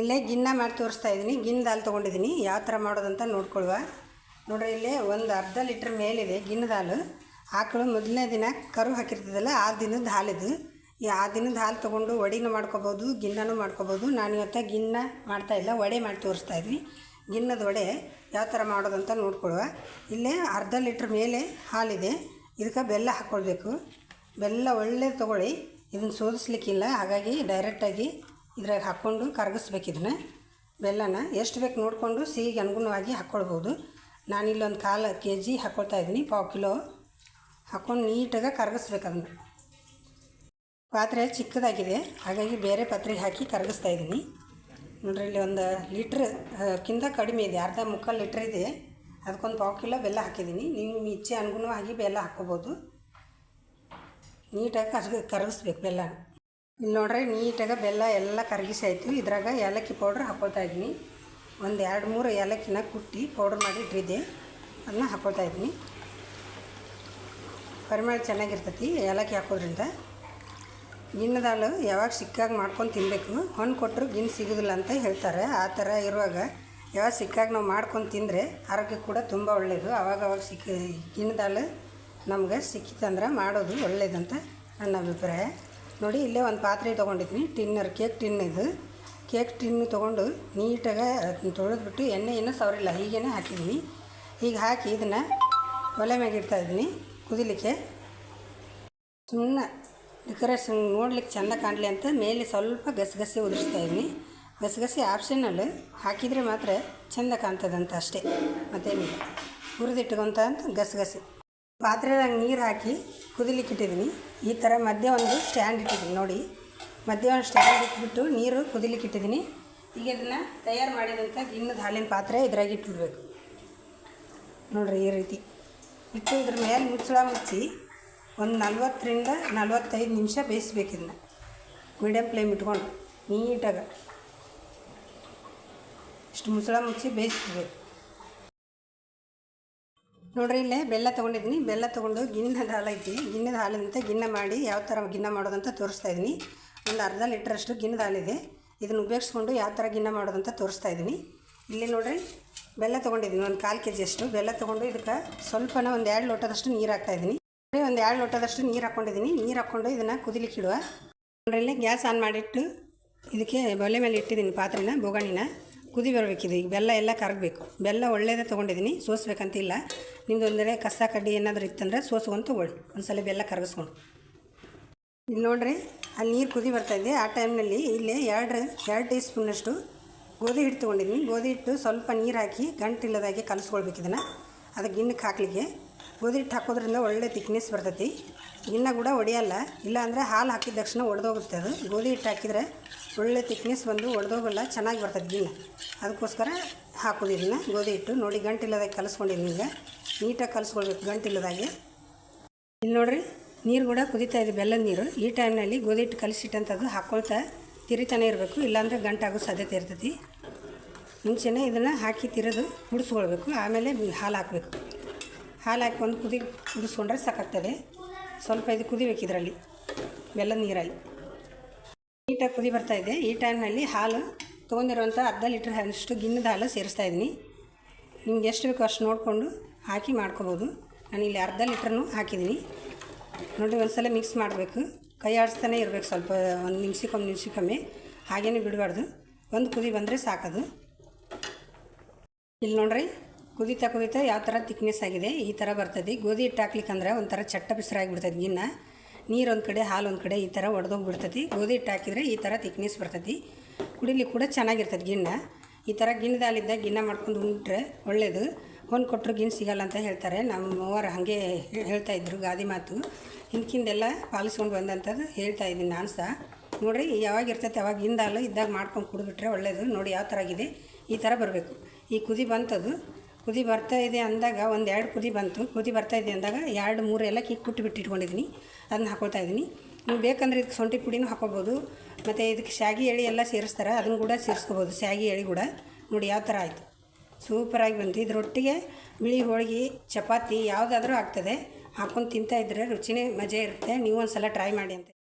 ಇಲ್ಲೇ ಗಿನ್ನ ಮಾಡಿ ತೋರಿಸ್ತಾ ಇದ್ದೀನಿ. ಗಿನ್ನದ ಹಾಲು ತೊಗೊಂಡಿದ್ದೀನಿ. ಯಾವ ಥರ ಮಾಡೋದಂತ ನೋಡ್ಕೊಳ್ವ ನೋಡ್ರಿ, ಇಲ್ಲಿ ಒಂದು ಅರ್ಧ ಲೀಟ್ರ್ ಮೇಲಿದೆ ಗಿನ್ನದ ಹಾಲು ಆಕಳು ಮೊದಲನೇ ದಿನ ಕರು ಹಾಕಿರ್ತದಲ್ಲ, ಆ ದಿನದ ಹಾಲಿದು. ಈ ಆ ದಿನದ ಹಾಲು ತೊಗೊಂಡು ವಡಿನೂ ಮಾಡ್ಕೊಬೋದು, ಗಿನ್ನನೂ ಮಾಡ್ಕೊಬೋದು. ನಾನು ಇವತ್ತು ಗಿನ್ನ ಮಾಡ್ತಾಯಿಲ್ಲ ವಡೆ ಮಾಡಿ ತೋರಿಸ್ತಾ ಇದ್ವಿ. ಗಿನ್ನದ ವಡೆ ಯಾವ ಥರ ಮಾಡೋದಂತ ನೋಡ್ಕೊಳ್ವ ಇಲ್ಲೇ ಅರ್ಧ ಲೀಟ್ರ್ ಮೇಲೆ ಹಾಲಿದೆ. ಇದಕ್ಕೆ ಬೆಲ್ಲ ಹಾಕ್ಕೊಳ್ಬೇಕು. ಬೆಲ್ಲ ಒಳ್ಳೆ ತೊಗೊಳ್ಳಿ. ಇದನ್ನು ಸೋದಿಸ್ಲಿಕ್ಕಿಲ್ಲ. ಹಾಗಾಗಿ ಡೈರೆಕ್ಟಾಗಿ ಇದ್ರಾಗ ಹಾಕ್ಕೊಂಡು ಕರಗಿಸ್ಬೇಕು ಇದನ್ನ. ಬೆಲ್ಲನ ಎಷ್ಟು ಬೇಕು ನೋಡಿಕೊಂಡು ಸಿಹಿಗೆ ಅನುಗುಣವಾಗಿ ಹಾಕ್ಕೊಳ್ಬೋದು ನಾನಿಲ್ಲೊಂದು ಕಾಲು ಕೆ ಜಿ ಹಾಕ್ಕೊಳ್ತಾ ಇದ್ದೀನಿ. ಪಾವು ಕಿಲೋ. ಹಾಕ್ಕೊಂಡು ನೀಟಾಗಿ ಕರಗಿಸ್ಬೇಕು ಅದನ್ನು. ಪಾತ್ರೆ ಚಿಕ್ಕದಾಗಿದೆ. ಹಾಗಾಗಿ ಬೇರೆ ಪಾತ್ರೆಗೆ ಹಾಕಿ ಕರಗಿಸ್ತಾ ಇದ್ದೀನಿ. ನೋಡ್ರಿ, ಇಲ್ಲಿ ಒಂದು ಲೀಟ್ರ್ ಕಿಂತ ಕಡಿಮೆ ಇದೆ. ಅರ್ಧ ಮುಕ್ಕಾಲು ಲೀಟ್ರ್ ಇದೆ. ಅದಕ್ಕೊಂದು ಪಾವು ಕಿಲೋ ಬೆಲ್ಲ ಹಾಕಿದ್ದೀನಿ. ನೀವು ನಿಮ್ಮ ಇಚ್ಛೆ ಅನುಗುಣವಾಗಿ ಬೆಲ್ಲ ಹಾಕ್ಕೋಬೋದು. ನೀಟಾಗಿ ಕರ್ಗ, ಕರಗಿಸ್ಬೇಕು ಬೆಲ್ಲ ಇಲ್ಲಿ ನೋಡ್ರಿ, ನೀಟಾಗಿ ಬೆಲ್ಲ ಎಲ್ಲ ಕರಗಿಸಿ ಆಯಿತು. ಇದ್ರಾಗ ಏಲಕ್ಕಿ ಪೌಡ್ರ್ ಹಾಕೋತಾ ಇದ್ದೀನಿ. ಒಂದು ಎರಡು, ಮೂರು ಏಲಕ್ಕಿನ ಕುಟ್ಟಿ ಪೌಡ್ರ್ ಮಾಡಿ ಇಟ್ಟಿದ್ದೆ. ಅದನ್ನ ಹಾಕೋತಾ ಇದ್ದೀನಿ. ಪರಿಮಳ ಚೆನ್ನಾಗಿರ್ತೈತಿ, ಏಲಕ್ಕಿ ಹಾಕೋದ್ರಿಂದ. ಗಿಣ್ಣದಾಳು ಯಾವಾಗ ಸಿಕ್ಕಾಗ ಮಾಡ್ಕೊಂಡು ತಿನ್ನಬೇಕು ಹೊಣ್ಣು ಕೊಟ್ಟರು ಗಿಣ್ಣು ಸಿಗೋದಿಲ್ಲ ಅಂತ ಹೇಳ್ತಾರೆ. ಆ ಥರ ಇರುವಾಗ ಯಾವಾಗ ಸಿಕ್ಕಾಗ ನಾವು ಮಾಡ್ಕೊಂಡು ತಿಂದರೆ ಆರೋಗ್ಯ ಕೂಡ ತುಂಬ ಒಳ್ಳೆಯದು ಅವಾಗ ಅವಾಗ ಸಿಕ್ಕ ಗಿಣ್ಣದಾಳು ನಮ್ಗೆ ಸಿಕ್ಕಿತಂದ್ರೆ ಮಾಡೋದು ಒಳ್ಳೆಯದಂತ ನನ್ನ ಅಭಿಪ್ರಾಯ. ನೋಡಿ, ಇಲ್ಲೇ ಒಂದು ಪಾತ್ರೆ ತೊಗೊಂಡಿದ್ದೀನಿ. ಟಿನ್ನರ್ ಕೇಕ್ ಟಿನ್ ಇದು. ಕೇಕ್ ಟಿನ್ ತೊಗೊಂಡು ನೀಟಾಗಿ ತೊಳೆದ್ಬಿಟ್ಟು ಎಣ್ಣೆಯನ್ನು ಸವರಿಲ್ಲ. ಹೀಗೇನೆ ಹಾಕಿದ್ದೀನಿ ಹೀಗೆ ಹಾಕಿ ಇದನ್ನು ಒಲೆ ಮ್ಯಾಗ ಇಡ್ತಾಯಿದ್ದೀನಿ ಕುದಿಲಿಕ್ಕೆ. ಸುಮ್ಮನೆ ಡೆಕೋರೇಷನ್ ನೋಡ್ಲಿಕ್ಕೆ ಚೆಂದ ಕಾಣಲಿ ಅಂತ ಮೇಲೆ ಸ್ವಲ್ಪ ಗಸಗಸೆ ಉದುರಿಸ್ತಾ ಇದ್ದೀನಿ. ಗಸಗಸೆ ಆಪ್ಷನಲ್ ಹಾಕಿದರೆ ಮಾತ್ರ ಚೆಂದ ಕಾಣ್ತದಂತ ಅಷ್ಟೇ. ಮತ್ತೇನಿಲ್ಲ. ಹುರಿದಿಟ್ಕೊಂತ ಅಂತ ಗಸಗಸೆ. ಪಾತ್ರೆದಾಗ ನೀರು ಹಾಕಿ ಕುದಿಲಿಕ್ಕೆ ಇಟ್ಟಿದ್ದೀನಿ. ಈ ಥರ ಮಧ್ಯೆ ಒಂದು ಸ್ಟ್ಯಾಂಡ್ ಇಟ್ಟಿದ್ದೀನಿ ನೋಡಿ. ಮಧ್ಯೆ ಒಂದು ಸ್ಟ್ಯಾಂಡ್ ಇಟ್ಬಿಟ್ಟು ನೀರು ಕುದಿಲಿಕ್ಕೆ ಇಟ್ಟಿದ್ದೀನಿ. ಈಗ ಇದನ್ನು ತಯಾರು ಮಾಡಿದಂಥ ಗಿಣ್ಣದ ಹಾಲಿನ ಪಾತ್ರೆ ಇದ್ರಾಗ ಇಟ್ಬಿಡ್ಬೇಕು. ನೋಡಿರಿ ಈ ರೀತಿ. ಇಟ್ಟು ಇದ್ರ ಮೇಲೆ ಮುಚ್ಚಳ ಮುಚ್ಚಿ ಒಂದು ನಲ್ವತ್ತರಿಂದ ನಲ್ವತ್ತೈದು ನಿಮಿಷ ಬೇಯಿಸ್ಬೇಕು ಇದನ್ನ. ಮೀಡಿಯಮ್ ಫ್ಲೇಮ್ ಇಟ್ಕೊಂಡು ನೀಟಾಗಿ. ಇಷ್ಟು ಮುಚ್ಚಳ ಮುಚ್ಚಿ ಬೇಯಿಸ್ಬೇಕು. ನೋಡ್ರಿ, ಇಲ್ಲೇ ಬೆಲ್ಲ ತೊಗೊಂಡಿದ್ದೀನಿ. ಬೆಲ್ಲ ತೊಗೊಂಡು ಗಿಣ್ಣದ ಹಾಲು ಐತಿ ಗಿಣ್ಣದ ಹಾಲಿನಂತೆ ಗಿಣ್ಣ ಮಾಡಿ ಯಾವ ಥರ ಗಿಣ್ಣ ಮಾಡೋದಂತ ತೋರಿಸ್ತಾ ಇದ್ದೀನಿ. ಒಂದು ಅರ್ಧ ಲೀಟ್ರಷ್ಟು ಗಿಣ್ಣದ ಹಾಲಿದೆ. ಇದನ್ನು ಉಪಯೋಗಿಸ್ಕೊಂಡು ಯಾವ ಥರ ಗಿಣ್ಣ ಮಾಡೋದಂತ ತೋರಿಸ್ತಾ ಇದ್ದೀನಿ. ಇಲ್ಲಿ ನೋಡ್ರಿ, ಬೆಲ್ಲ ತೊಗೊಂಡಿದ್ದೀನಿ. ಒಂದು ಕಾಲು ಕೆ ಜಿಯಷ್ಟು ಬೆಲ್ಲ ತೊಗೊಂಡು ಇದಕ್ಕೆ ಸ್ವಲ್ಪನ ಒಂದು ಎರಡು ಲೋಟದಷ್ಟು ನೀರು ಹಾಕ್ತಾಯಿದ್ದೀನಿ ಒಂದು ಎರಡು ಲೋಟದಷ್ಟು ನೀರು ಹಾಕ್ಕೊಂಡಿದ್ದೀನಿ. ನೀರು ಹಾಕ್ಕೊಂಡು ಇದನ್ನು ಕುದಿಲಿಕ್ಕಿಡುವ ನೋಡ್ರಿ, ಇಲ್ಲೇ ಗ್ಯಾಸ್ ಆನ್ ಮಾಡಿಟ್ಟು ಇದಕ್ಕೆ ಒಲೆ ಮೇಲೆ ಇಟ್ಟಿದ್ದೀನಿ ಪಾತ್ರೆನ, ಬೋಗಣಿನ. ಕುದಿ ಬರಬೇಕಿದೆ. ಈಗ ಬೆಲ್ಲ ಎಲ್ಲ ಕರಗಬೇಕು. ಬೆಲ್ಲ ಒಳ್ಳೆಯದೇ ತೊಗೊಂಡಿದ್ದೀನಿ ಸೋಸ್ಬೇಕಂತಿಲ್ಲ. ನಿಮ್ದು ಒಂದೆಡೆ ಕಸ ಕಡ್ಡಿ ಏನಾದರೂ ಇತ್ತಂದ್ರೆ ಸೋಸ್ಕೊಂಡು ತೊಗೊಳ್ಳಿ. ಒಂದ್ಸಲ ಬೆಲ್ಲ ಕರಗಿಸ್ಕೊಂಡು. ಇಲ್ಲಿ ನೋಡ್ರಿ, ಆ ನೀರು ಕುದಿ ಬರ್ತಾಯಿದೆ ಆ ಟೈಮ್ನಲ್ಲಿ ಇಲ್ಲಿ ಎರಡು ಎರಡು ಟೀ ಸ್ಪೂನಷ್ಟು ಗೋಧಿ ಹಿಟ್ಟು ತೊಗೊಂಡಿದ್ದೀನಿ ಗೋಧಿ ಹಿಟ್ಟು ಸ್ವಲ್ಪ ನೀರು ಹಾಕಿ ಗಂಟಿಲ್ಲದಾಗೆ ಕಲಿಸ್ಕೊಳ್ಬೇಕು ಇದನ್ನು. ಅದು ಗಿಣ್ಣಕ್ಕೆ ಹಾಕಲಿಕ್ಕೆ. ಗೋಧಿ ಹಿಟ್ಟು ಹಾಕೋದ್ರಿಂದ ಒಳ್ಳೆ ತಿಕ್ನೆಸ್ ಬರ್ತೈತಿ. ಇನ್ನೂ ಕೂಡ ಒಡೆಯಲ್ಲ. ಇಲ್ಲಾಂದರೆ ಹಾಲು ಹಾಕಿದ ತಕ್ಷಣ ಒಡೆದೋಗುತ್ತೆ ಅದು. ಗೋಧಿ ಹಿಟ್ಟು ಹಾಕಿದರೆ ಒಳ್ಳೆ ತಿಕ್ನೆಸ್ ಬಂದು ಒಡೆದೋಗಲ್ಲ, ಚೆನ್ನಾಗಿ ಬರ್ತೈತಿ ಇನ್ನು. ಅದಕ್ಕೋಸ್ಕರ ಹಾಕೋದು ಇದನ್ನು ಗೋಧಿ ಹಿಟ್ಟು ನೋಡಿ ಗಂಟಿಲ್ಲದಾಗೆ ಕಲಿಸ್ಕೊಂಡಿದ್ದೀನಿ ಈಗ. ನೀಟಾಗಿ ಕಲಿಸ್ಕೊಳ್ಬೇಕು ಗಂಟಿಲ್ಲದಾಗೆ. ಇಲ್ಲಿ ನೋಡಿರಿ, ನೀರು ಕೂಡ ಕುದೀತಾ ಇದೆ ಬೆಲ್ಲದ ನೀರು. ಈ ಟೈಮ್ನಲ್ಲಿ ಗೋಧಿ ಹಿಟ್ಟು ಕಲಿಸಿಟ್ಟಂಥದ್ದು ಹಾಕ್ಕೊಳ್ತಾ ತಿರಿತಾನೆ ಇರಬೇಕು. ಇಲ್ಲಾಂದರೆ ಗಂಟಾಗೋ ಸಾಧ್ಯತೆ ಇರ್ತೈತಿ. ಮುಂಚೆನೇ ಇದನ್ನು ಹಾಕಿ ತಿರೋದು ಕುಡಿಸ್ಕೊಳ್ಬೇಕು ಆಮೇಲೆ ಹಾಲು ಹಾಕಬೇಕು. ಹಾಲು ಹಾಕಿ ಒಂದು ಕುದಿ ಕುದಿಸ್ಕೊಂಡ್ರೆ ಸಾಕಾಗ್ತದೆ. ಸ್ವಲ್ಪ ಇದು ಕುದಿಬೇಕು ಇದರಲ್ಲಿ ಬೆಲ್ಲದ ನೀರಲ್ಲಿ. ನೀಟಾಗಿ ಕುದಿ ಬರ್ತಾ ಇದೆ. ಈ ಟೈಮ್ನಲ್ಲಿ ಹಾಲು ತೊಗೊಂಡಿರುವಂಥ ಅರ್ಧ ಲೀಟ್ರ್ ಅಷ್ಟು ಗಿನ್ನದ ಹಾಲು ಸೇರಿಸ್ತಾ ಇದ್ದೀನಿ. ನಿಮ್ಗೆ ಎಷ್ಟು ಬೇಕು ಅಷ್ಟು ನೋಡಿಕೊಂಡು ಹಾಕಿ ಮಾಡ್ಕೊಬೋದು. ನಾನು ಇಲ್ಲಿ ಅರ್ಧ ಲೀಟ್ರನ್ನು ಹಾಕಿದ್ದೀನಿ. ನೋಡಿ, ಒಂದ್ಸಲ ಮಿಕ್ಸ್ ಮಾಡಬೇಕು. ಕೈ ಆಡಿಸ್ತಾನೆ ಇರಬೇಕು ಸ್ವಲ್ಪ, ಒಂದು ನಿಮಿಷಕ್ಕೊಂದು ನಿಮಿಷಕ್ಕೊಮ್ಮೆ. ಹಾಗೇನೆ ಬಿಡಬಾರ್ದು. ಒಂದು ಕುದಿ ಬಂದರೆ ಸಾಕದು. ಇಲ್ಲಿ ನೋಡ್ರಿ ಕುದಿತಾ ಕುದಿತಾ ಯಾವ ಥರ ತಿಕ್ನೆಸ್ ಆಗಿದೆ, ಈ ಥರ ಬರ್ತದೆ. ಗೋಧಿ ಹಿಟ್ಟು ಹಾಕ್ಲಿಕ್ಕಂದ್ರೆ ಒಂಥರ ಚಟ್ಟ ಬಿಸಿರಾಗಿಬಿಡ್ತದೆ ಗಿನ್ನ. ನೀರು ಒಂದು ಕಡೆ, ಹಾಲು ಒಂದು ಕಡೆ ಈ ಥರ ಒಡೆದೋಗ್ಬಿಡ್ತೈತಿ ಗೋಧಿ ಹಿಟ್ಟು ಹಾಕಿದರೆ ಈ ಥರ ತಿಕ್ನೆಸ್ ಬರ್ತೈತಿ ಕುಡಿಲಿಕ್ಕೆ ಕೂಡ ಚೆನ್ನಾಗಿರ್ತದೆ ಗಿಣ್ಣ ಈ ಥರ ಗಿಣ್ಣದಾಲಿದ್ದ ಗಿಣ್ಣ ಮಾಡ್ಕೊಂಡು ಉಂಟ್ರೆ ಒಳ್ಳೆಯದು ಹೊಂದು ಕೊಟ್ಟರು ಗಿಣ್ಣು ಸಿಗಲ್ಲ ಅಂತ ಹೇಳ್ತಾರೆ. ನಮ್ಮ ಮೂವರು ಹಾಗೆ ಹೇಳ್ತಾ ಇದ್ರು ಗಾದಿ ಮಾತು. ಹಿಂದಕ್ಕಿಂದೆಲ್ಲ ಪಾಲಿಸ್ಕೊಂಡು ಬಂದಂಥದ್ದು ಹೇಳ್ತಾ ಇದ್ದೀನಿ ನಾನು ಸಹ ನೋಡಿರಿ, ಯಾವಾಗ ಇರ್ತೈತೆ ಅವಾಗ ಹಿಂದಾಲು ಇದ್ದಾಗ ಮಾಡ್ಕೊಂಡು ಕುಡಿದ್ಬಿಟ್ರೆ ಒಳ್ಳೆಯದು ನೋಡಿ ಯಾವ ಥರ ಆಗಿದೆ. ಈ ಥರ ಬರಬೇಕು. ಈ ಕುದಿ ಬಂತದು. ಕುದಿ ಬರ್ತಾ ಇದೆ ಅಂದಾಗ ಒಂದು ಎರಡು ಕುದಿ ಬಂತು. ಕುದಿ ಬರ್ತಾ ಇದೆ ಅಂದಾಗ ಎರಡು, ಮೂರು ಎಲ್ಲ ಕಿಕ್ ಕುಟ್ಟು ಬಿಟ್ಟು ಇಟ್ಕೊಂಡಿದ್ದೀನಿ ಅದನ್ನ ಹಾಕೊಳ್ತಾ ಇದ್ದೀನಿ ನೀವು ಬೇಕಂದ್ರೆ ಇದಕ್ಕೆ ಶುಂಠಿ ಪುಡಿನೂ ಹಾಕೋಬೋದು. ಮತ್ತು ಇದಕ್ಕೆ ಶಾಗಿ ಎಳೆ ಎಲ್ಲ ಸೇರಿಸ್ತಾರೆ, ಅದನ್ನು ಕೂಡ ಸೇರಿಸ್ಕೋಬೋದು. ಶಾಗಿ ಎಳೆ ಕೂಡ. ನೋಡಿ ಯಾವ ಥರ ಆಯಿತು. ಸೂಪರಾಗಿ ಬಂತು. ಇದರೊಟ್ಟಿಗೆ ಬಿಳಿ ಹೋಳಿಗೆ, ಚಪಾತಿ ಯಾವುದಾದ್ರೂ ಆಗ್ತದೆ. ಹಾಕ್ಕೊಂಡು ತಿಂತಾ ಇದ್ದರೆ ರುಚಿನೇ ಮಜೆ ಇರುತ್ತೆ. ನೀವು ಒಂದು ಸಲ ಟ್ರೈ ಮಾಡಿ ಅಂತ